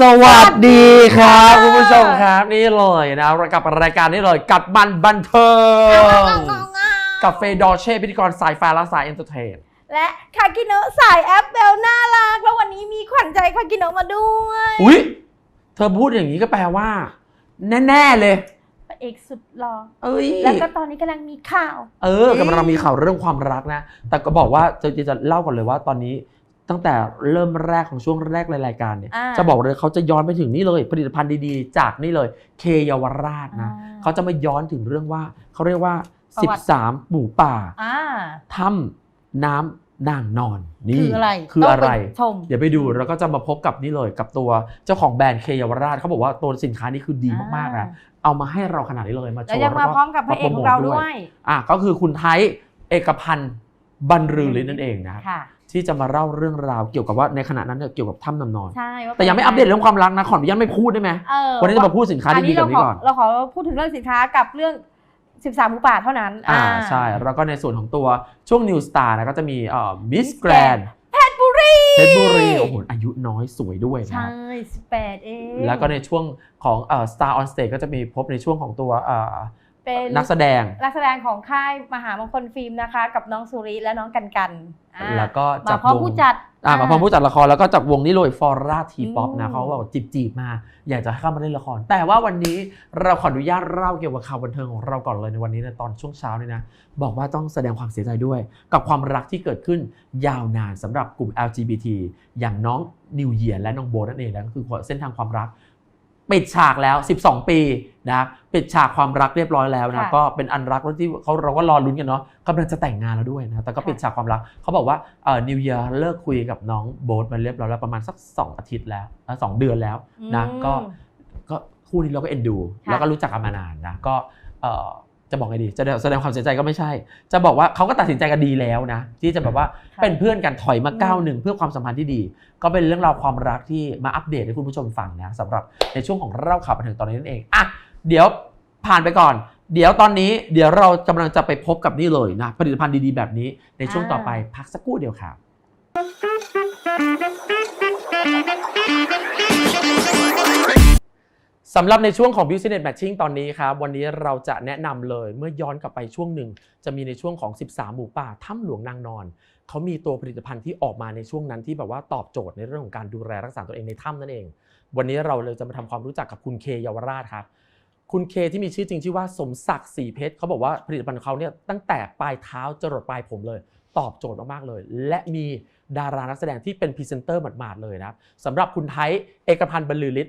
สวัสดีครับคุณผู้ชมครับนี่เลยนะกับรายการนี้เลยกัดมันบันเทิงกับเฟย์ดอร์เช่พิธีกรสายฟ้าและสายเอนเตอร์เทนและคากิโนะสายแอปเบลน่ารักแล้ววันนี้มีขวัญใจคากิโนะมาด้วยอุ๊ยเธอพูดอย่างนี้ก็แปลว่า แน่ ๆ เลยพระเอกสุดหล่อเอ้ยแล้วก็ตอนนี้กำลังมีข่าว เออกำลังมีข่าวเรื่องความรักนะ แต่ก็บอกว่าจะจะจะเล่าก่อนเลยว่าตอนนี้ ตั้งแต่เริ่มแรกของช่วงแรกในรายการเนี่ยอ่าจะบอกเลยเขาจะย้อนไปถึงนี่เลย ผลิตภัณฑ์ดีๆ จากนี่เลยเคเยาวราชนะอ่าเขาจะมาย้อนถึงเรื่องว่าเขาเรียกว่าประวัติ13หมู่ป่าอ่าถ้ำน้ำนางนอนนี่คืออะไรคืออะไรต้องปชมเดี๋ยวไปดูแล้วก็จะมาพบกับนี่เลยกับตัวเจ้าของแบรนด์เคเยาวราชเขาบอกว่าตัวสินค้านี้คือดีมากๆนะเอามาให้เราขนาดนี้เลยมาโชแล้วว์ยังมาพร้อมกับพระเอกของเราด้วยอะก็คือคุณไทยเอกพันธ์บรรลือฤทธิ์นั่นเองนะครับค่ะ ที่จะมาเล่าเรื่องราวเกี่ยวกับว่าในขณะนั้นเนี่ยเกี่ยวกับถ้ำนำนอน ใช่ว่าแต่ยังไม่อัปเดตเรื่องความรักนะขออนุญาตไม่พูดได้ไหมเออวันนี้จะมาพูดสินค้าดีๆกับนี้ก่อนเราขอพูดถึงเรื่องสินค้ากับเรื่อง 13หมูป่าเท่านั้นอ่าใช่แล้วก็ในส่วนของตัวช่วง New Star นะก็จะมีเอ่อมิสแกรน Grand เพชรบุรีเพชรบุรีโอ้โหอายุน้อยสวยด้วยนะใช่18เองแล้วก็ในช่วงของเอ่อ Star on Stage ก็จะมีพบในช่วงของตัวเอ่อ เป็นนักแสดงนักแสดงของค่ายมหามงคลฟิล์มนะคะ กับน้องสุริและน้องกันกันอ่าแล้วก็มาจากพร้อมวงผู้จัดอ่ามาพร้อมผู้จัดละครแล้วก็จากวงนี้เลยฟอร่าทีป๊อปอืนะมเขาบอกจีบจีบๆมา อยากจะให้เข้ามาเล่นละคร แต่ว่าวันนี้เราขออนุญาตเล่าเกี่ยวกับข่าวบันเทิงของเราก่อนเลยในวันนี้ในตอนช่วงเช้านี่นะบอกว่าต้องแสดงความเสียใจด้วย กับความรักที่เกิดขึ้นยาวนานสำหรับกลุ่ม LGBT อย่างน้องนิวเยียและน้องโบนั่นเองนะก็คือเส้นทางความรัก ปิดฉากแล้ว 12 ปีนะปิดฉากความรักเรียบร้อยแล้วนะค่ะก็เป็นอันรักที่เขาเราก็รอลุ้นกันเนาะกำลังจะแต่งงานแล้วด้วยนะแต่ก็ค่ะปิดฉากความรักเขาบอกว่าเอ่อนิวเยียเลิกคุยกับน้องโบ๊ทมาเรียบร้อยแล้วประมาณสัก 2 อาทิตย์แล้วเอ่อสองเดือนแล้วนะอืมก็ก็คู่นี้เราก็เอ็นดู ค่ะ แล้วก็รู้จักกันมานานนะก็เอ่อ จะบอกไงดีจะแสดงความเสียใจก็ไม่ใช่ จะบอกว่าเขาก็ตัดสินใจกันดีแล้วนะ ที่จะแบบว่าค่ะเป็นเพื่อนกันถอยมาอืมก้าวหนึ่งเพื่อความสัมพันธ์ที่ดี ก็เป็นเรื่องราวความรักที่มาอัปเดตให้คุณผู้ชมฟังนะสำหรับในช่วงของเล่าข่าวบันเทิงตอนนี้นั่นเองอะเดี๋ยวผ่านไปก่อน เดี๋ยวตอนนี้เดี๋ยวเรากำลังจะไปพบกับนี่เลยนะผลิตภัณฑ์ดีๆแบบนี้ในช่วงต่อไปพักสักครู่เดียวครับ สำหรับในช่วงของ Business Matching ตอนนี้ครับ วันนี้เราจะแนะนำเลยเมื่อย้อนกลับไปช่วงหนึ่ง จะมีในช่วงของ 13 หมู่ป่าถ้ำหลวงนางนอน เขามีตัวผลิตภัณฑ์ที่ออกมาในช่วงนั้นที่แบบว่าตอบโจทย์ในเรื่องของการดูแลรักษาตัวเองในถ้ำนั่นเอง วันนี้เราเลยจะมาทำความรู้จักกับคุณเคเยาวราชครับ คุณเคที่มีชื่อจริงชื่อว่าสมศักดิ์ศรีเพชรเขาบอกว่าผลิตภัณฑ์ของเขาเนี่ยตั้งแต่ปลายเท้าจรดปลายผมเลยตอบโจทย์มาก ๆ เลย และมีดารานักแสดงที่เป็นพรีเซนเตอร์หมาด ๆ เลยนะครับสำหรับคุณไทยเอกพันธ์บรรลือฤทธิ